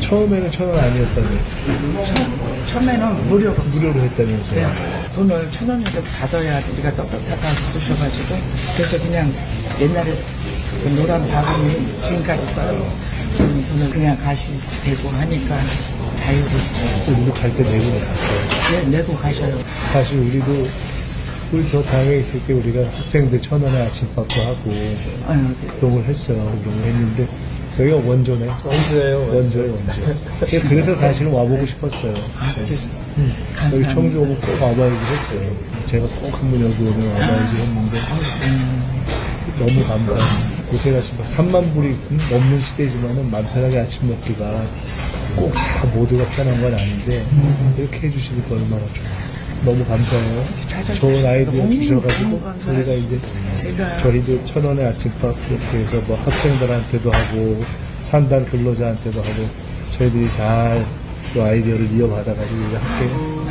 처음에는 천 원 아니었다며 처음에는 무료로. 무료로 했다면서요. 네. 돈을 천 원이라도 받아야 우리가 떳떳하다 그러셔가지고 그래서 그냥 옛날에 그 노란 바구니 지금까지 써요. 음, 돈을 그냥 가시 되고 하니까 자유로 우리도 갈 때 내고 갔어요. 내, 내고 가셔요. 사실 우리도 우리 저 당에 있을 때 우리가 학생들 천 원에 아침밥도 하고 아유, 그런 걸 했어요. 그런 걸 했는데 여기가 원조네. 원조예요, 원조. 그래서 사실은 와보고 싶었어요. 여기 감사합니다. 청주 오면 꼭 와봐야지 했어요. 제가 꼭 한번 여기 오면 와봐야지 했는데 너무 감사해요. 요새가 지금 3만 불이 넘는 시대지만은 맘 편하게 아침 먹기가 꼭 다 모두가 편한 건 아닌데 이렇게 해주시니까 얼마나 좋아요. 너무 감사해요. 좋은 아이디어 주셔가지고. 우리가 이제 저희도 천 원의 아침밥 이렇게 해서 뭐 학생들한테도 하고 산단 근로자한테도 하고 저희들이 잘 또 아이디어를 이어받아가지고 우리 학생